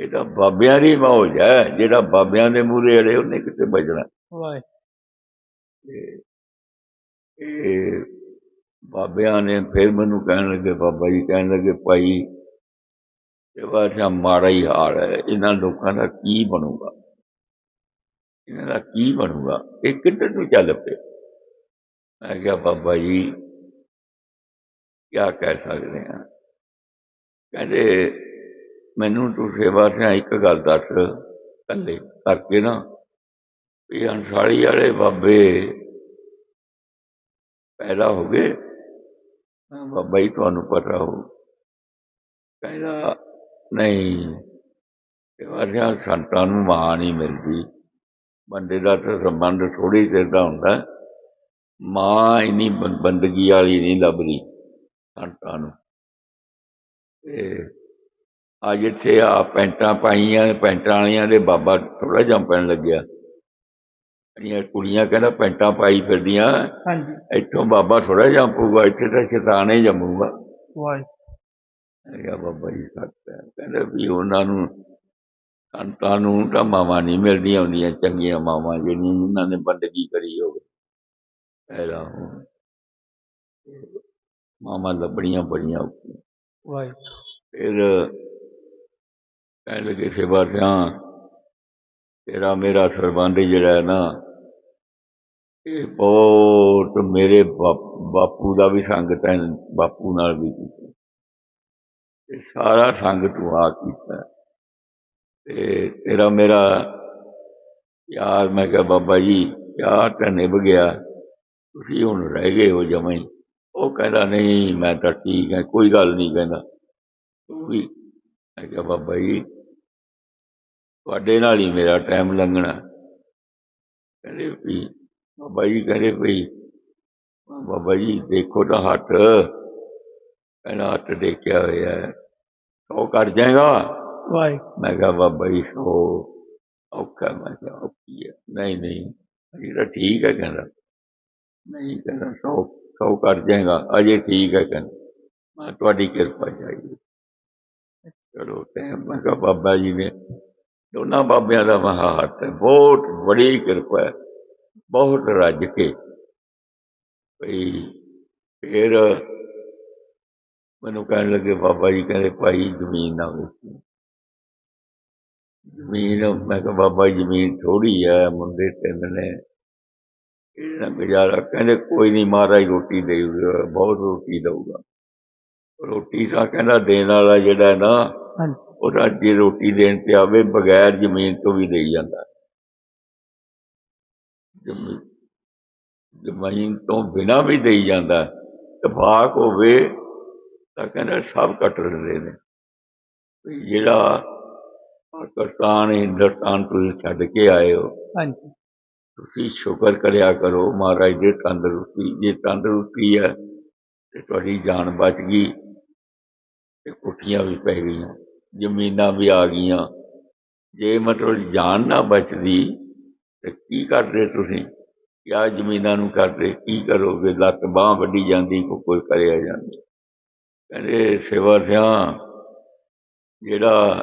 ਇਹ ਤਾਂ ਬਾਬਿਆਂ ਦੀ ਮੌਜ ਹੈ ਜਿਹੜਾ ਬਾਬਿਆਂ ਦੇ ਮੂਹਰੇ ਅੜੇ ਉਹਨੇ ਕਿਤੇ ਬਜਣਾ ਇਹ ਬਾਬਿਆਂ ਨੇ ਫਿਰ ਮੈਨੂੰ ਕਹਿਣ ਲੱਗੇ ਬਾਬਾ ਜੀ ਕਹਿਣ ਲੱਗੇ ਭਾਈ ਇਹ ਵਾਜਾ ਮਾੜਾ ਹੀ ਹਾਲ ਹੈ ਇਹਨਾਂ ਲੋਕਾਂ ਦਾ ਕੀ ਬਣੂਗਾ? ਇਹਨਾਂ ਦਾ ਕੀ ਬਣੂਗਾ? ਇਹ ਕਿੱਧਰ ਨੂੰ ਚੱਲ ਪਏ? ਮੈਂ ਕਿਹਾ ਬਾਬਾ ਜੀ ਕੀ ਕਹਿ ਸਕਦੇ ਆ ਕਹਿੰਦੇ ਮੈਨੂੰ ਤੂੰ ਸੇਵਾ ਤੇ ਇੱਕ ਗੱਲ ਦੱਸ ਕੱਲੇ ਕਰਕੇ ਨਾ ਵੀ ਅੰਸਾਰੀ ਵਾਲੇ ਬਾਬੇ ਪੈਦਾ ਹੋ ਗਏ। ਬਾਬਾ ਜੀ ਤੁਹਾਨੂੰ ਪਤਾ ਹੋ। ਕਹਿੰਦਾ ਨਹੀਂ ਸੇਵਾ ਸਿਆਂ ਸੰਤਾਂ ਨੂੰ ਮਾਂ ਨਹੀਂ ਮਿਲਦੀ। ਬੰਦੇ ਦਾ ਤਾਂ ਸੰਬੰਧ ਥੋੜੀ ਚਿਰ ਦਾ ਹੁੰਦਾ। ਹੈ। ਮਾਂ ਇਨੀ ਬੰਦਗੀ ਵਾਲੀ ਨਹੀਂ ਲੱਭਦੀ ਸੰਤਾਂ ਨੂੰ। ਤੇ ਅੱਜ ਇੱਥੇ ਆ ਪੈਂਟਾਂ ਪਾਈਆਂ ਪੈਂਟਾਂ ਵਾਲੀਆਂ ਦੇ ਬਾਬਾ ਥੋੜਾ ਜੰਪਣ ਲੱਗਿਆ। ਜਿਹੜੀਆਂ ਕੁੜੀਆਂ ਕਹਿੰਦਾ ਪੈਂਟਾਂ ਪਾਈ ਫਿਰਦੀਆਂ ਹਾਂਜੀ। ਇੱਥੋਂ ਬਾਬਾ ਥੋੜਾ ਜੰਪੂਗਾ ਇੱਥੇ ਤਾਂ ਸ਼ੈਤਾਨ ਹੀ ਜੰਮੂਗਾ। ਵਾਹ ਕਿਹਾ ਬਾਬਾ ਜੀ ਸੱਚ ਹੈ। ਕਹਿੰਦੇ ਵੀ ਉਹਨਾਂ ਨੂੰ ਸੰਤਾਂ ਨੂੰ ਤਾਂ ਮਾਵਾਂ ਨਹੀਂ ਮਿਲਦੀਆਂ ਹੁੰਦੀਆਂ ਚੰਗੀਆਂ ਮਾਵਾਂ ਜਿਹੜੀਆਂ ਉਹਨਾਂ ਨੇ ਬੰਦਗੀ ਕਰੀ ਹੋਵੇ। ਪਹਿਲਾਂ ਉਹ ਮਾਵਾਂ ਲੱਭਣੀਆਂ ਬੜੀਆਂ ਔਖੀਆਂ। ਵਾਹ ਫਿਰ ਕਹਿਣ ਲੱਗੇ ਸੇਵਾ ਸਿਆਂ ਤੇਰਾ ਮੇਰਾ ਸਰਬੰਧ ਜਿਹੜਾ ਹੈ ਨਾ, ਇਹ ਬਹੁਤ ਮੇਰੇ ਬਾਪ- ਬਾਪੂ ਦਾ ਵੀ ਸੰਗ ਤੈਂ ਬਾਪੂ ਨਾਲ ਵੀ ਕੀਤਾ। ਇਹ ਸਾਰਾ ਸੰਗ ਤੂੰ ਆ ਕੀਤਾ। ਤੇ ਤੇਰਾ ਮੇਰਾ ਯਾਰ ਮੈਂ ਕਿਹਾ, ਬਾਬਾ ਜੀ ਯਾਰ ਤਾਂ ਨਿਭ ਗਿਆ। ਤੁਸੀਂ ਹੁਣ ਰਹਿ ਗਏ ਹੋ ਜਮਾਂ ਹੀ। ਉਹ ਕਹਿੰਦਾ, ਨਹੀਂ, ਮੈਂ ਤਾਂ ਠੀਕ ਹੈ, ਕੋਈ ਗੱਲ ਨਹੀਂ, ਕਹਿੰਦਾ। ਤੂੰ ਵੀ, ਮੈਂ ਕਿਹਾ, ਬਾਬਾ ਜੀ ਤੁਹਾਡੇ ਨਾਲ ਹੀ ਮੇਰਾ ਟਾਈਮ ਲੰਘਣਾ। ਕਹਿੰਦੇ ਵੀ ਬਾਬਾ ਜੀ ਕਹਿੰਦੇ ਵੀ ਬਾਬਾ ਜੀ ਦੇਖੋ ਤਾਂ ਹੱਥ। ਕਹਿੰਦਾ ਹੱਥ ਦੇਖਿਆ ਹੋਇਆ ਹੈ। ਉਹ ਕਰ ਜਾਏਗਾ। ਵਾਹ ਮੈਂ ਕਿਹਾ ਬਾਬਾ ਜੀ ਸੋ। ਔਖਾ ਮੈਂ ਕਿਹਾ ਔਖੀ ਹੈ। ਨਹੀਂ ਨਹੀਂ ਅਜੇ ਤਾਂ ਠੀਕ ਹੈ ਕਹਿੰਦਾ। ਨਹੀਂ ਕਹਿੰਦਾ ਸੌ ਸੌ ਕਰ ਜਾਏਗਾ। ਅਜੇ ਠੀਕ ਹੈ ਕਹਿੰਦਾ। ਮੈਂ ਤੁਹਾਡੀ ਕਿਰਪਾ ਚਾਹੀਦੀ। ਚਲੋ ਤੇ ਮੈਂ ਕਿਹਾ ਬਾਬਾ ਜੀ ਨੇ ਦੋਨਾਂ ਬਾਬਿਆਂ ਦਾ ਮਹਾ ਹੈ। ਬਹੁਤ ਬੜੀ ਕਿਰਪਾ ਹੈ। ਬਹੁਤ ਰੱਜ ਕੇ ਭਈ ਫਿਰ ਮੈਨੂੰ ਕਹਿਣ ਲੱਗੇ, ਬਾਬਾ ਜੀ ਕਹਿੰਦੇ, ਭਾਈ ਜ਼ਮੀਨ ਨਾ ਵੇਚੀ। ਜ਼ਮੀਨ, ਮੈਂ ਕਿਹਾ, ਬਾਬਾ ਜੀ, ਜ਼ਮੀਨ ਥੋੜੀ ਹੈ ਮੁੰਡੇ ਤਿੰਨ ਨੇ। ਇਹਨਾਂ ਗੁਜ਼ਾਰਾ, ਕਹਿੰਦੇ, ਕੋਈ ਨਹੀਂ, ਮਹਾਰਾਜ ਰੋਟੀ ਦੇਊਗਾ ਬਹੁਤ ਰੋਟੀ ਦਊਗਾ। ਰੋਟੀ ਤਾਂ ਕਹਿੰਦਾ, ਦੇਣ ਵਾਲਾ ਜਿਹੜਾ ਨਾ ਹਾਂਜੀ ਉਹਦਾ ਜੇ ਰੋਟੀ ਦੇਣ ਤੇ ਆਵੇ ਬਗੈਰ ਜ਼ਮੀਨ ਤੋਂ ਵੀ ਦੇਈ ਜਾਂਦਾ ਜ਼ਮੀਨ ਤੋਂ ਬਿਨਾ ਵੀ ਦੇਈ ਜਾਂਦਾ ਤਬਾਕ ਹੋਵੇ ਤਾਂ ਕਹਿੰਦਾ ਸਭ ਕੱਟ ਦਿੰਦੇ ਨੇ। ਜਿਹੜਾ ਪਾਕਿਸਤਾਨ ਹਿੰਦੁਸਤਾਨ ਤੁਸੀਂ ਛੱਡ ਕੇ ਆਏ ਹੋ ਹਾਂਜੀ। ਤੁਸੀਂ ਸ਼ੁਕਰ ਕਰਿਆ ਕਰੋ ਮਹਾਰਾਜ ਦੇ ਤੰਦਰੁਸਤੀ ਜੇ ਤੰਦਰੁਸਤੀ ਹੈ ਤੇ ਤੁਹਾਡੀ ਜਾਨ ਬਚ ਗਈ ਤੇ ਕੁੱਠੀਆਂ ਵੀ ਪੈ ਗਈਆਂ। ਜ਼ਮੀਨਾਂ ਵੀ ਆ ਗਈਆਂ। ਜੇ ਮਤਲਬ ਜਾਨ ਨਾ ਬਚਦੀ, ਤੇ ਕੀ ਕਰਦੇ ਤੁਸੀਂ? ਕਿਆ ਜ਼ਮੀਨਾਂ ਨੂੰ ਕਰਦੇ? ਕੀ ਕਰੋਗੇ? ਲੱਤ ਬਾਹ ਵੱਢੀ ਜਾਂਦੀ, ਕੋ ਕੋਈ ਕਰਿਆ ਜਾਂਦਾ। ਕਹਿੰਦੇ, ਸੇਵਾ ਸਿਆਂ, ਜਿਹੜਾ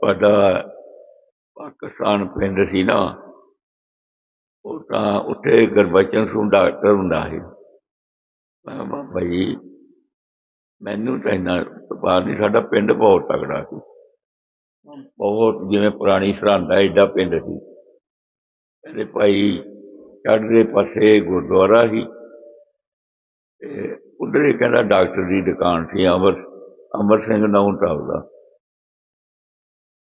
ਤੁਹਾਡਾ ਪਾਕਿਸਤਾਨ ਪਿੰਡ ਸੀ ਨਾ, ਉਹ ਤਾਂ ਉੱਥੇ ਗੁਰਬਚਨ ਸਿੰਘ ਡਾਕਟਰ ਹੁੰਦਾ ਸੀ। ਮੈਂ ਬਾਬਾ ਜੀ ਮੈਨੂੰ ਤਾਂ ਇੰਨਾ ਪਤਾ ਨਹੀਂ, ਸਾਡਾ ਪਿੰਡ ਬਹੁਤ ਤਕੜਾ ਸੀ। ਬਹੁਤ ਜਿਵੇਂ ਪੁਰਾਣੀ ਸਰਹੰਦ ਹੈ ਐਡਾ ਪਿੰਡ ਸੀ। ਕਹਿੰਦੇ ਭਾਈ ਚੜ੍ਹਦੇ ਪਾਸੇ ਗੁਰਦੁਆਰਾ ਸੀ। ਤੇ ਉਧਰ ਹੀ ਕਹਿੰਦਾ ਡਾਕਟਰ ਦੀ ਦੁਕਾਨ ਸੀ, ਅਮਰ ਅਮਰ ਸਿੰਘ ਨਾਮ ਤਾਂ ਦਾ।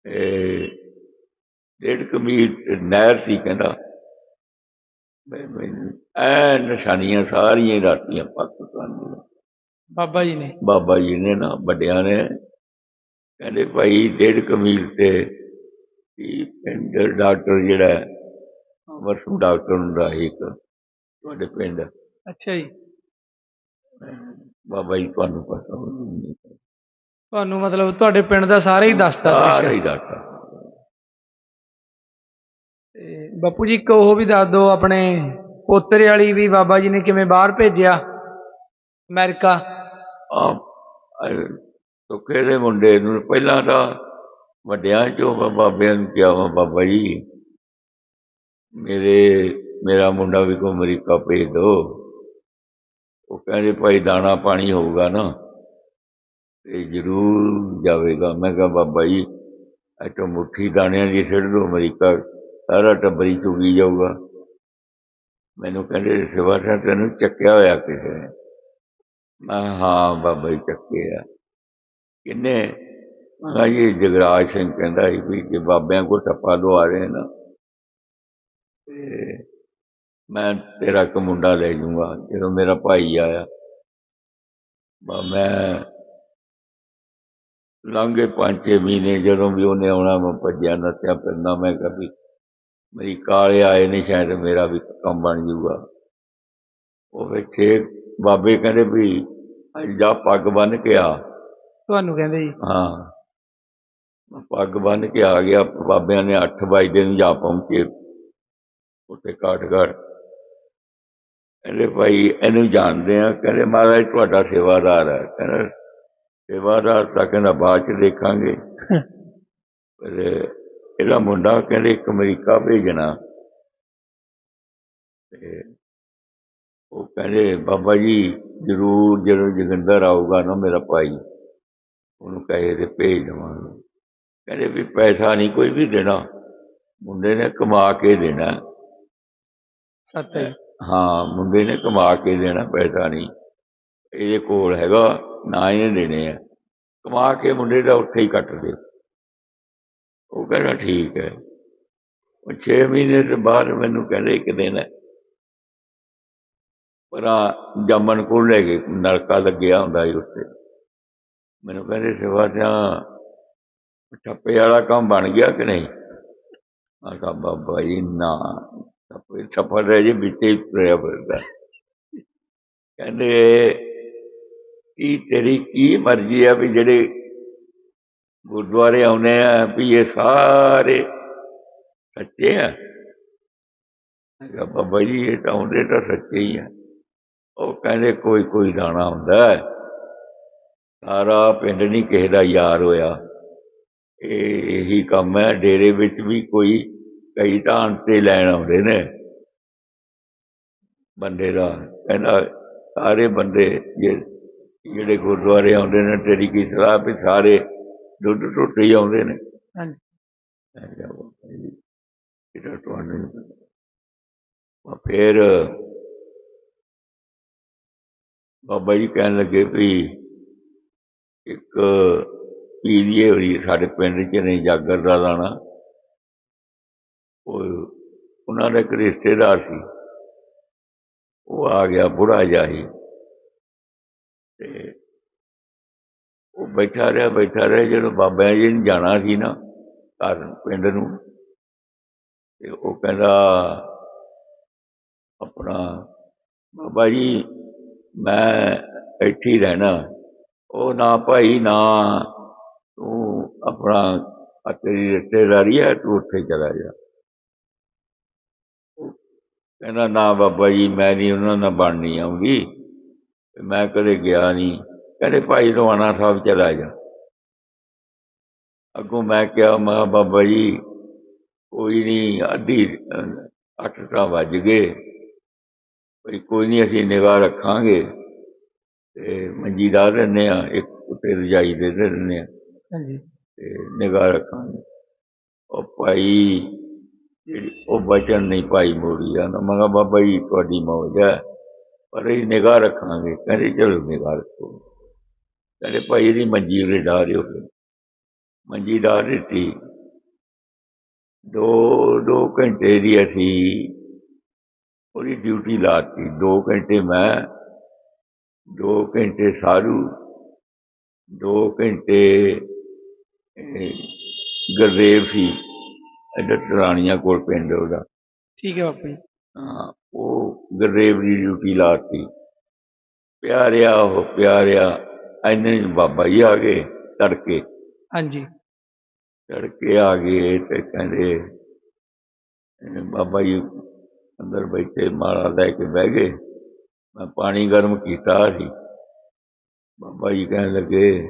ਤੇ ਡੇਢ ਕਮੀ ਨਹਿਰ ਸੀ ਕਹਿੰਦਾ। ਮੈਂ ਐ ਨਿਸ਼ਾਨੀਆਂ ਸਾਰੀਆਂ ਰਾਤੀਆਂ ਪਾਕਿਸਤਾਨ ਦੀਆਂ ਬਾਬਾ ਜੀ ਨੇ। ਬਾਬਾ ਜੀ ਨੇ ਨਾ ਵੱਡਿਆਂ ਨੇ ਕਹਿੰਦੇ ਭਾਈ ਡੇਢ ਕਮੀਲ ਤੇ ਪਿੰਡ ਡਾਕਟਰ ਜਿਹੜਾ ਵਰਸੂ ਡਾਕਟਰ ਹੁੰਦਾ ਇੱਕ ਤੁਹਾਡੇ ਪਿੰਡ। ਅੱਛਾ ਜੀ। ਬਾਬਾ ਜੀ ਤੁਹਾਨੂੰ ਪਤਾ ਤੁਹਾਨੂੰ ਮਤਲਬ ਤੁਹਾਡੇ ਪਿੰਡ ਦਾ ਸਾਰਾ ਹੀ ਦੱਸਦਾ ਸਾਰਾ ਹੀ ਡਾਕਟਰ ਤੇ ਬਾਪੂ ਜੀ ਇੱਕ ਉਹ ਵੀ ਦੱਸ ਦਿਓ ਆਪਣੇ ਪੋਤਰੇ ਵਾਲੀ ਵੀ ਬਾਬਾ ਜੀ ਨੇ ਕਿਵੇਂ ਬਾਹਰ ਭੇਜਿਆ? ਅਮਰੀਕਾ? ਆ ਸੁੱਕੇ ਦੇ ਮੁੰਡੇ ਨੂੰ? ਪਹਿਲਾਂ ਤਾਂ ਵੱਡਿਆਂ ਚੋਂ ਬਾਬਿਆਂ ਨੂੰ ਕਿਹਾ ਵਾ ਬਾਬਾ ਜੀ, ਮੇਰੇ, ਮੇਰਾ ਮੁੰਡਾ ਵੀ ਕੋ ਅਮਰੀਕਾ ਭੇਜ ਦੋ। ਉਹ ਕਹਿੰਦੇ, ਭਾਈ, ਦਾਣਾ ਪਾਣੀ ਹੋਊਗਾ ਨਾ, ਤੇ ਜ਼ਰੂਰ ਜਾਵੇਗਾ। ਮੈਂ ਕਿਹਾ, ਬਾਬਾ ਜੀ, ਇੱਥੋਂ ਮੁੱਠੀ ਦਾਣਿਆਂ ਦੀ ਸਿੱਟ ਦੋ, ਅਮਰੀਕਾ ਸਾਰਾ ਟੱਬਰੀ ਚੁਗੀ ਜਾਊਗਾ। ਮੈਨੂੰ ਕਹਿੰਦੇ ਸਿਵਾ ਸਿੰਘ ਤੈਨੂੰ ਚੱਕਿਆ ਹੋਇਆ ਕਿਸੇ ਨੇ। ਮੈਂ ਕਿਹਾ, ਹਾਂ ਬਾਬਾ ਜੀ ਚੱਕੇ ਆ। ਕਿੰਨੇ? ਮੈਂ ਕਿਹਾ ਜੀ ਜਗਰਾਜ ਸਿੰਘ ਕਹਿੰਦਾ ਸੀ ਵੀ ਜੇ ਬਾਬਿਆਂ ਕੋ ਟੱਪਾ ਲਵਾ ਰਹੇ ਨਾ ਤੇ ਮੈਂ ਤੇਰਾ ਇੱਕ ਮੁੰਡਾ ਲੈ ਜਾਊਂਗਾ ਜਦੋਂ ਮੇਰਾ ਭਾਈ ਆਇਆ ਮੈਂ ਲੰਘੇ ਪੰਜ ਛੇ ਮਹੀਨੇ ਜਦੋਂ ਵੀ ਉਹਨੇ ਆਉਣਾ ਮੈਂ ਭੱਜਿਆ ਨੱਸਿਆ ਫਿਰਨਾ ਮੈਂ ਕਿਹਾ ਵੀ ਮੇਰੀ ਕਾਲੇ ਆਏ ਨੇ ਸ਼ਾਇਦ ਮੇਰਾ ਵੀ ਕੰਮ ਬਣ ਜੂਗਾ। ਉਹ ਵਿੱਚ ਬਾਬੇ ਕਹਿੰਦੇ ਵੀ ਜਾ ਪੱਗ ਬੰਨ ਕੇ ਆ। ਤੁਹਾਨੂੰ ਕਹਿੰਦੇ ਜੀ। ਹਾਂ। ਪੱਗ ਬੰਨ ਕੇ ਆ ਗਿਆ ਬਾਬਿਆਂ ਨੇ 8 ਵਜੇ ਨੂੰ ਜਾ ਪਹੁੰਚੇ। ਉੱਥੇ ਕਾਟਗੜ ਕਹਿੰਦੇ ਭਾਈ ਇਹਨੂੰ ਜਾਣਦੇ ਆ। ਕਹਿੰਦੇ ਮਹਾਰਾਜ ਤੁਹਾਡਾ ਸੇਵਾਦਾਰ ਹੈ। ਕਹਿੰਦਾ ਸੇਵਾਦਾਰ ਤਾਂ ਕਹਿੰਦਾ ਬਾਅਦ ਚ ਦੇਖਾਂਗੇ। ਪਰ ਇਹਦਾ ਮੁੰਡਾ ਕਹਿੰਦੇ ਇੱਕ ਅਮਰੀਕਾ ਭੇਜਣਾ। ਤੇ ਉਹ ਕਹਿੰਦੇ ਬਾਬਾ ਜੀ ਜ਼ਰੂਰ ਜਦੋਂ ਜੋਗਿੰਦਰ ਆਊਗਾ ਨਾ ਮੇਰਾ ਭਾਈ ਉਹਨੂੰ ਕਹੇ ਤੇ ਭੇਜ ਦੇਵਾਂਗੇ। ਕਹਿੰਦੇ ਵੀ ਪੈਸਾ ਨਹੀਂ ਕੋਈ ਵੀ ਦੇਣਾ। ਮੁੰਡੇ ਨੇ ਕਮਾ ਕੇ ਦੇਣਾ। ਸੱਤ ਹੈ ਹਾਂ ਮੁੰਡੇ ਨੇ ਕਮਾ ਕੇ ਦੇਣਾ ਪੈਸਾ ਨਹੀਂ। ਇਹਦੇ ਕੋਲ ਹੈਗਾ ਨਾ ਇਹਨੇ ਦੇਣੇ ਆ। ਕਮਾ ਕੇ ਮੁੰਡੇ ਦਾ ਉੱਥੇ ਹੀ ਕੱਟ ਦੇ। ਉਹ ਕਹਿੰਦਾ ਠੀਕ ਹੈ। ਉਹ 6 ਮਹੀਨੇ ਤੋਂ ਬਾਅਦ ਮੈਨੂੰ ਕਹਿੰਦੇ ਇੱਕ ਦਿਨ ਪਰਾਂ ਜੰਮਨ ਕੋਲ ਲੈ ਗਏ ਨਲਕਾ ਲੱਗਿਆ ਹੁੰਦਾ ਸੀ ਉੱਥੇ। ਮੈਨੂੰ ਕਹਿੰਦੇ, ਸੇਵਾ, ਸਿਆ ਠੱਪੇ ਵਾਲਾ ਕੰਮ ਬਣ ਗਿਆ ਕਿ ਨਹੀਂ? ਮੈਂ ਕਿਹਾ, ਬਾਬਾ ਜੀ, ਨਾ। ਠੱਪੇ ਸਫਰ ਰਹਿ ਜੇ ਵਿੱਚ ਤੁਰਿਆ ਫਿਰਦਾ ਕਹਿੰਦੇ, ਕੀ ਤੇਰੀ, ਕੀ ਮਰਜ਼ੀ ਆ ਵੀ ਜਿਹੜੇ ਗੁਰਦੁਆਰੇ ਆਉਨੇ ਆ ਵੀ ਇਹ ਸਾਰੇ ਸੱਚੇ ਆ? ਬਾਬਾ ਜੀ, ਇਹ ਤਾਂ ਆਉਂਦੇ ਤਾਂ ਸੱਚੇ ਹੀ ਆ। ਉਹ ਕਹਿੰਦੇ ਕੋਈ ਕੋਈ ਦਾਣਾ ਹੁੰਦਾ। ਸਾਰਾ ਪਿੰਡ ਨਹੀਂ ਕਿਸੇ ਦਾ ਯਾਰ ਹੋਇਆ। ਇਹ ਇਹੀ ਕੰਮ ਹੈ। ਡੇਰੇ ਵਿੱਚ ਵੀ ਕੋਈ ਕਈ ਤਾਂ ਤੇ ਲੈਣ ਆਉਂਦੇ ਨੇ। ਬੰਦੇ ਦਾ ਕਹਿੰਦਾ ਸਾਰੇ ਬੰਦੇ ਜਿਹੜੇ ਗੁਰਦੁਆਰੇ ਆਉਂਦੇ ਨੇ ਤੇਰੀ ਕੀ ਸਲਾਹ ਵੀ ਸਾਰੇ ਦੁੱਧ ਟੁੱਟ ਹੀ ਆਉਂਦੇ ਨੇ। ਹਾਂਜੀ। ਇਹ ਤਾਂ ਤੁਹਾਨੂੰ ਫਿਰ ਬਾਬਾ ਜੀ ਕਹਿਣ ਲੱਗੇ ਵੀ ਇੱਕ ਪੀਲੀਏ ਹੋਈ ਸਾਡੇ ਪਿੰਡ 'ਚ ਨਹੀਂ ਜਾਗਰ ਦਾ ਦਾਣਾ। ਉਹ ਉਹਨਾਂ ਦਾ ਇੱਕ ਰਿਸ਼ਤੇਦਾਰ ਸੀ। ਉਹ ਆ ਗਿਆ, ਬੁੜਾ ਜਿਹਾ ਸੀ। ਤੇ ਉਹ ਬੈਠਾ ਰਿਹਾ ਬੈਠਾ ਰਿਹਾ, ਜਦੋਂ ਬਾਬਾ ਜੀ ਨੇ ਜਾਣਾ ਸੀ ਨਾ, ਘਰ ਪਿੰਡ ਨੂੰ, ਤੇ ਉਹ ਕਹਿੰਦਾ, ਆਪਣਾ, ਬਾਬਾ ਜੀ ਮੈਂ ਇੱਥੇ ਹੀ ਰਹਿਣਾ। ਉਹ ਨਾ ਭਾਈ ਨਾ ਤੂੰ ਆਪਣਾ ਆਹ ਤੇਰੀ ਰਿਸ਼ਤੇਦਾਰੀ ਹੈ ਤੂੰ ਉੱਥੇ ਚਲਾ ਜਾ। ਕਹਿੰਦਾ ਨਾ ਬਾਬਾ ਜੀ ਮੈਂ ਨਹੀਂ ਉਹਨਾਂ ਨਾਲ ਬਣਨੀ ਆਉਂਗੀ। ਮੈਂ ਕਦੇ ਗਿਆ ਨਹੀਂ। ਕਹਿੰਦੇ ਭਾਈ ਰਵਾਨਾ ਸਾਹਿਬ ਚਲਾ ਜਾ। ਅੱਗੋਂ ਮੈਂ ਕਿਹਾ ਮੈਂ ਬਾਬਾ ਜੀ ਕੋਈ ਨਹੀਂ ਅੱਧੀ ਅਹ, ਅੱਠ ਤਾਂ ਵੱਜ ਗਏ। ਕੋਈ ਕੋਈ ਨਹੀਂ ਅਸੀਂ ਨਿਗਾਹ ਰੱਖਾਂਗੇ ਤੇ ਮੰਜੀ ਲਾ ਦਿੰਦੇ ਆ ਇੱਕ ਉੱਤੇ ਰਜਾਈ ਦੇ ਦਿੰਦੇ ਆ ਹਾਂਜੀ। ਤੇ ਨਿਗਾਹ ਰੱਖਾਂਗੇ। ਉਹ ਭਾਈ ਜਿਹੜੀ ਉਹ ਬਚਨ ਨਹੀਂ ਭਾਈ ਮੋੜੀ ਆ ਨਾ ਮੈਂ ਕਿਹਾ ਬਾਬਾ ਜੀ ਤੁਹਾਡੀ ਮੌਜ ਹੈ ਪਰ ਇਹ ਨਿਗਾਹ ਰੱਖਾਂਗੇ। ਕਹਿੰਦੇ ਚਲੋ ਨਿਗਾਹ ਰੱਖੋ। ਕਹਿੰਦੇ ਭਾਈ ਇਹਦੀ ਮੰਜੀ ਉਰੇ ਡਾ ਦਿਓ ਮੰਜੀ ਡਾ ਦਿੱਤੀ। ਦੋ ਦੋ ਘੰਟੇ ਦੀ ਅਸੀਂ ਉਹਦੀ ਡਿਊਟੀ ਲਾਤੀ। ਦੋ ਘੰਟੇ ਮੈਂ ਦੋ ਘੰਟੇ ਸਾਰੂ ਦੋ ਘੰਟੇ ਇਹ ਗੁਰਦੇਵ ਸੀ ਇੱਧਰ ਸਰਾਣੀਆਂ ਕੋਲ ਪਿੰਡ ਉਹਦਾ। ਠੀਕ ਹੈ ਬਾਪੂ ਜੀ। ਹਾਂ ਉਹ ਗੁਰਦੇਵ ਦੀ ਡਿਊਟੀ ਲਾਤੀ। ਪਿਆਰਿਆ ਉਹ ਪਿਆਰਿਆ ਐਨੇ ਬਾਬਾ ਜੀ ਆ ਗਏ ਤੜਕੇ। ਹਾਂਜੀ। ਤੜਕੇ ਆ ਗਏ ਤੇ ਕਹਿੰਦੇ ਬਾਬਾ ਜੀ ਅੰਦਰ ਬੈਠੇ ਮਾਲਾ ਲੈ ਕੇ ਬਹਿ ਗਏ। ਮੈਂ ਪਾਣੀ ਗਰਮ ਕੀਤਾ ਸੀ। ਬਾਬਾ ਜੀ ਕਹਿਣ ਲੱਗੇ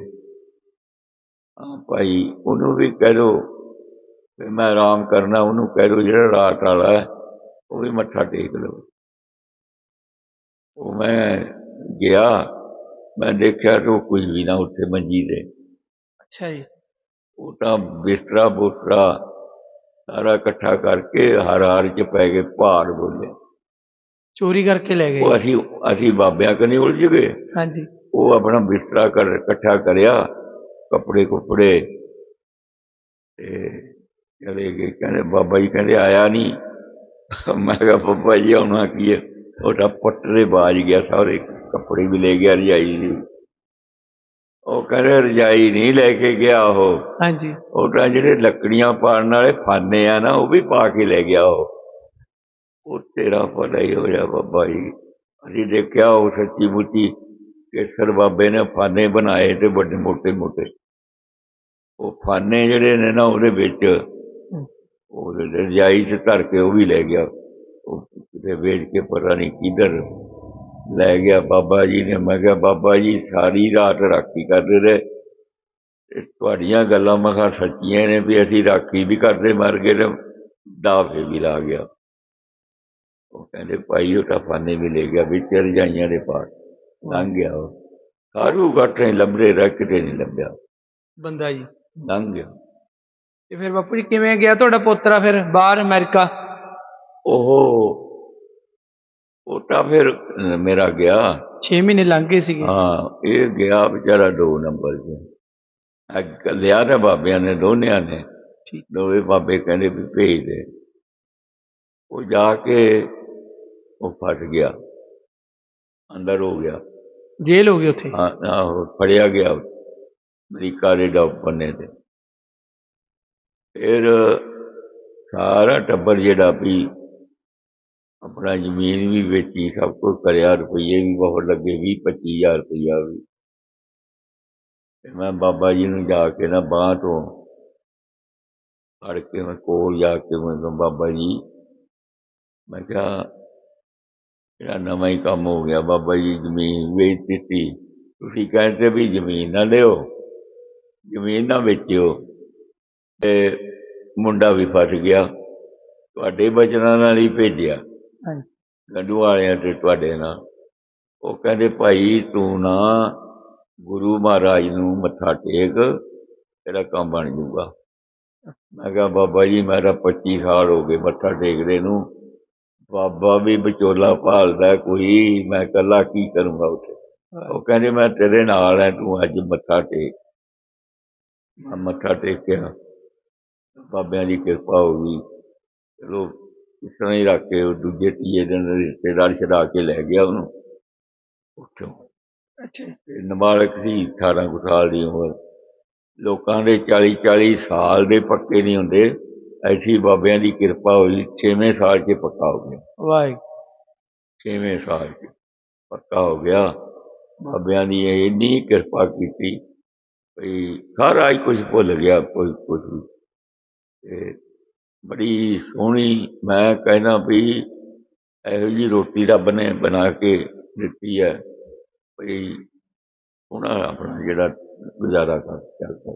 ਹਾਂ ਭਾਈ ਉਹਨੂੰ ਵੀ ਕਹਿ ਦੋ। ਵੀ ਮੈਂ ਆਰਾਮ ਕਰਨਾ ਉਹਨੂੰ ਕਹਿ ਦੋ ਜਿਹੜਾ ਰਾਤ ਵਾਲਾ ਹੈ, ਉਹ ਵੀ ਮੱਥਾ ਟੇਕ ਲਓ। ਉਹ ਮੈਂ ਗਿਆ। ਮੈਂ ਦੇਖਿਆ ਕਿ ਉਹ ਕੁਝ ਵੀ ਨਾ ਉੱਥੇ ਮੰਜੀ ਤੇ। ਅੱਛਾ ਜੀ। ਉਹ ਤਾਂ ਬਿਸਤਰਾ ਬੁਸਤਰਾ ਸਾਰਾ ਇਕੱਠਾ ਕਰਕੇ ਹਰ ਹਾਰ ਚ ਪੈ ਗਏ ਭਾਰ ਬੋਲੇ ਚੋਰੀ ਕਰਕੇ ਲੈ ਗਏ। ਉਹ ਅਸੀਂ ਅਸੀਂ ਬਾਬਿਆਂ ਕਨੀ ਉਲਝ ਗਏ। ਹਾਂਜੀ। ਉਹ ਆਪਣਾ ਬਿਸਤਰਾ ਕਰ ਇਕੱਠਾ ਕਰਿਆ ਕੱਪੜੇ ਕੁਪੜੇ। ਤੇ ਚਲੇ ਗਏ। ਕਹਿੰਦੇ ਬਾਬਾ ਜੀ ਕਹਿੰਦੇ ਆਇਆ ਨਹੀਂ। ਮੈਂ ਕਿਹਾ ਬਾਬਾ ਜੀ ਆਉਣਾ ਕੀ ਹੈ? ਉਹ ਤਾਂ ਪੱਟਰੇ ਬਾਜ ਗਿਆ ਸਾਰੇ ਕੱਪੜੇ ਵੀ ਲੈ ਗਿਆ ਰਜਾਈ ਵੀ। ਕਹਿੰਦੇ ਰਜਾਈ ਨਹੀਂ ਲੈ ਕੇ ਗਿਆ ਉਹ। ਹਾਂਜੀ। ਉਹ ਤਾਂ ਜਿਹੜੇ ਲੱਕੜੀਆਂ ਪਾੜਨ ਵਾਲੇ ਫਾਨੇ ਆ ਨਾ ਉਹ ਵੀ ਪਾ ਕੇ ਲੈ ਗਿਆ ਉਹ। ਉਹ ਤੇਰਾ ਭਲਾ ਹੀ ਹੋਇਆ ਬਾਬਾ ਜੀ। ਅਸੀਂ ਦੇਖਿਆ ਉਹ ਸੱਚੀ ਮੁੱਚੀ ਕੇਸਰ ਬਾਬੇ ਨੇ ਫਾਨੇ ਬਣਾਏ ਤੇ ਵੱਡੇ ਮੋਟੇ ਮੋਟੇ। ਉਹ ਫਾਨੇ ਜਿਹੜੇ ਨੇ ਨਾ ਉਹਦੇ ਵਿੱਚ ਉਹਦੇ ਰਜਾਈ 'ਚ ਧਰ ਕੇ ਉਹ ਵੀ ਲੈ ਗਿਆ। ਉਹ ਕਿਤੇ ਵੇਚ ਕੇ ਪਤਾ ਨਹੀਂ ਕਿੱਧਰ ਲੈ ਗਿਆ ਬਾਬਾ ਜੀ ਨੇ। ਮੈਂ ਕਿਹਾ ਬਾਬਾ ਜੀ ਸਾਰੀ ਰਾਤ ਰਾਖੀ ਕਰਦੇ ਰਹੇ। ਤੇ ਤੁਹਾਡੀਆਂ ਗੱਲਾਂ ਮੈਂ ਕਿਹਾ ਸੱਚੀਆਂ ਨੇ ਵੀ ਅਸੀਂ ਰਾਖੀ ਵੀ ਕਰਦੇ ਮਰ ਗਏ ਤੇ ਦਾਫੇ ਵੀ ਲਾ ਗਿਆ। ਉਹ ਕਹਿੰਦੇ ਭਾਈ ਉਹ ਤਾਂ ਫਾਨੇ ਵੀ ਲੈ ਗਿਆ ਵਿੱਚ ਰਜਾਈਆਂ ਦੇ ਪਾਸ ਲੰਘ ਗਿਆ ਉਹ। ਕਾਰੂ ਗੱਠੇ ਲੱਭਰੇ ਰੱਖ ਕੇ ਨਹੀਂ ਲੱਭਿਆ ਬੰਦਾ ਜੀ। ਲੰਘ ਗਿਆ। ਤੇ ਫਿਰ ਬਾਪੂ ਜੀ ਕਿਵੇਂ ਗਿਆ ਤੁਹਾਡਾ ਪੋਤਰਾ ਫਿਰ ਬਾਹਰ ਅਮਰੀਕਾ? ਉਹ ਉਹ ਤਾਂ ਫਿਰ ਮੇਰਾ ਗਿਆ। 6 ਮਹੀਨੇ ਲੰਘ ਗਏ ਸੀਗੇ। ਹਾਂ ਇਹ ਗਿਆ ਵਿਚਾਰਾ ਦੋ ਨੰਬਰ 'ਚ। ਅੱਗ ਲਿਆ ਤਾਂ ਬਾਬਿਆਂ ਨੇ ਦੋਨਿਆਂ ਨੇ। ਠੀਕ। ਦੋਵੇਂ ਬਾਬੇ ਕਹਿੰਦੇ ਵੀ ਭੇਜ ਦੇ। ਉਹ ਜਾ ਕੇ ਉਹ ਫਟ ਗਿਆ। ਅੰਦਰ ਹੋ ਗਿਆ। ਜੇਲ੍ਹ ਹੋ ਗਈ ਉੱਥੇ? ਹਾਂ ਆਹੋ ਫੜਿਆ ਗਿਆ। ਅਮਰੀਕਾ ਦੇ ਡੌਪ ਬੰਨੇ ਤੇ। ਫਿਰ ਸਾਰਾ ਟੱਬਰ ਜਿਹੜਾ ਵੀ ਆਪਣਾ ਜ਼ਮੀਨ ਵੀ ਵੇਚੀ, ਸਭ ਕੁਝ ਕਰਿਆ, ਰੁਪਈਏ ਵੀ ਬਹੁਤ ਲੱਗੇ, ਵੀਹ ਪੱਚੀ ਹਜ਼ਾਰ ਰੁਪਈਆ ਵੀ। ਤੇ ਮੈਂ ਬਾਬਾ ਜੀ ਨੂੰ ਜਾ ਕੇ ਨਾ ਬਾਂਹ ਤੋਂ ਫੜ ਕੇ ਮੈਂ ਕੋਲ ਜਾ ਕੇ ਮੈਂ ਬਾਬਾ ਜੀ, ਮੈਂ ਕਿਹਾ ਜਿਹੜਾ ਨਵਾਂ ਹੀ ਕੰਮ ਹੋ ਗਿਆ, ਬਾਬਾ ਜੀ ਜ਼ਮੀਨ ਵੇਚ ਦਿੱਤੀ। ਤੁਸੀਂ ਕਹਿੰਦੇ ਵੀ ਜ਼ਮੀਨ ਨਾ ਲਿਓ, ਜ਼ਮੀਨ ਨਾ ਵੇਚਿਓ। ਤੇ ਮੁੰਡਾ ਵੀ ਫਸ ਗਿਆ। ਤੁਹਾਡੇ ਬਚਨਾਂ ਨਾਲ ਹੀ ਭੇਜਿਆ। ਗੰਡੂ ਵਾਲਿਆਂ ਤੇ ਤੁਹਾਡੇ ਨਾਲ। ਉਹ ਕਹਿੰਦੇ, ਭਾਈ, ਤੂੰ ਨਾ ਗੁਰੂ ਮਹਾਰਾਜ ਨੂੰ ਮੱਥਾ ਟੇਕ, ਤੇਰਾ ਕੰਮ ਬਣ ਜਾਊਗਾ। ਮੈਂ ਕਿਹਾ, ਬਾਬਾ ਜੀ ਮੇਰਾ 25 ਸਾਲ ਹੋ ਗਏ ਮੱਥਾ ਟੇਕਦੇ ਨੂੰ। ਬਾਬਾ ਵੀ ਵਿਚੋਲਾ ਭਾਲਦਾ ਕੋਈ, ਮੈਂ ਇਕੱਲਾ ਕੀ ਕਰੂੰਗਾ ਉੱਥੇ? ਉਹ ਕਹਿੰਦੇ, ਮੈਂ ਤੇਰੇ ਨਾਲ ਐ, ਤੂੰ ਅੱਜ ਮੱਥਾ ਟੇਕ। ਮੈਂ ਮੱਥਾ ਟੇਕਿਆ। ਬਾਬਿਆਂ ਦੀ ਕਿਰਪਾ ਹੋ ਗਈ। ਚਲੋ ਇਸ ਤਰ੍ਹਾਂ ਹੀ ਰੱਖ ਕੇ ਉਹ ਦੂਜੇ ਤੀਏ ਦਿਨ ਰਿਸ਼ਤੇਦਾਰ ਛਡਾ ਕੇ ਲੈ ਗਿਆ ਉਹਨੂੰ ਉੱਥੋਂ। ਅੱਛਾ। ਤੇ ਨਾਬਾਲਗ ਸੀ 18 ਕੁ ਸਾਲ ਦੀ ਉਮਰ। ਲੋਕਾਂ ਦੇ 40 40 ਸਾਲ ਦੇ ਪੱਕੇ ਨਹੀਂ ਹੁੰਦੇ। ਐਸੀ ਬਾਬਿਆਂ ਦੀ ਕਿਰਪਾ ਹੋਈ 6ਵੇਂ ਸਾਲ 'ਚ ਪੱਕਾ ਹੋ ਗਿਆ। ਵਾਹਿਗੁਰੂ। 6ਵੇਂ ਸਾਲ 'ਚ ਪੱਕਾ ਹੋ ਗਿਆ। ਬਾਬਿਆਂ ਦੀ ਇੰਨੀ ਕਿਰਪਾ ਕੀਤੀ ਵੀ ਸਾਰਾ ਹੀ ਕੁਝ ਭੁੱਲ ਗਿਆ ਕੋਈ ਕੁਝ ਤੇ ਬੜੀ ਸੋਹਣੀ ਮੈਂ ਕਹਿੰਦਾ ਵੀ ਇਹੋ ਜੀ ਰੋਟੀ ਰੱਬ ਨੇ ਬਣਾ ਕੇ ਦਿੱਤੀ ਹੈ, ਵੀ ਉਹਨਾਂ ਆਪਣਾ ਜਿਹੜਾ ਗੁਜ਼ਾਰਾ ਕਰ ਚੱਲਦਾ